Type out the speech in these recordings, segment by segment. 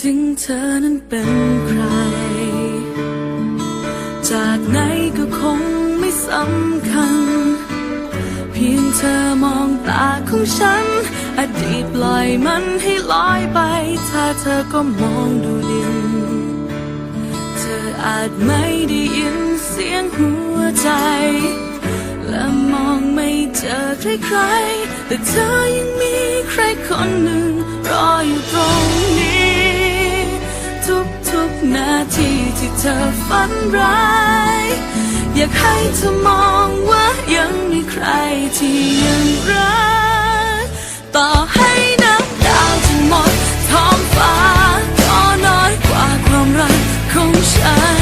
ถึงเธอนั้นเป็นใคร จากไหนก็คงไม่สำคัญ เพียงเธอมองตาของฉัน อดีตปล่อยมันให้ลอยไป ถ้าเธอก็มองดูดิน เธออาจไม่ได้ยินเสียงหัวใจ และมองไม่เจอใครๆแต่เธอยังมีใครคนหนึ่งรออยู่ตรงนี้ ทุกทุกนาทีที่เธอฝันร้าย อยากให้เธอมองว่ายังมีใครที่ยังรัก ต่อให้น้ำดาวจะหมดท้องฟ้าก็น้อยกว่าความรักของฉัน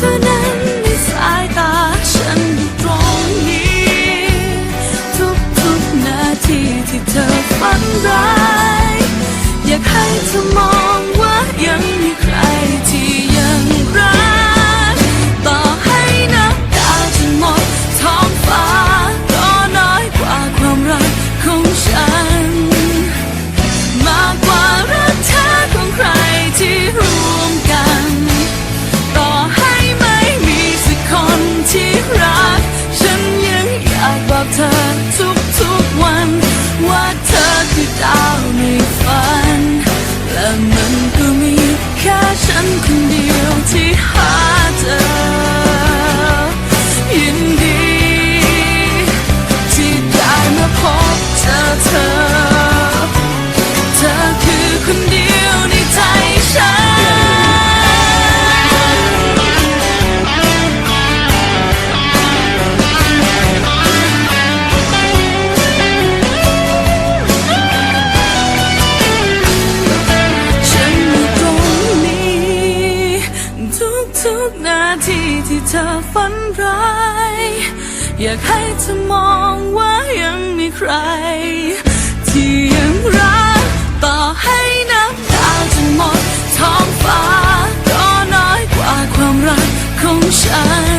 เห็นเธอนั้นในสายตาฉันอยู่ตรงนี้ ทุกๆนาทีที่เธอฝันร้าย อยากให้เธอมอง เธอฝันร้าย อยากให้เธอมองว่ายังมีใคร ที่ยังรักต่อให้น้ำตาจะหมดท้องฟ้า ก็น้อยกว่าความรักของฉัน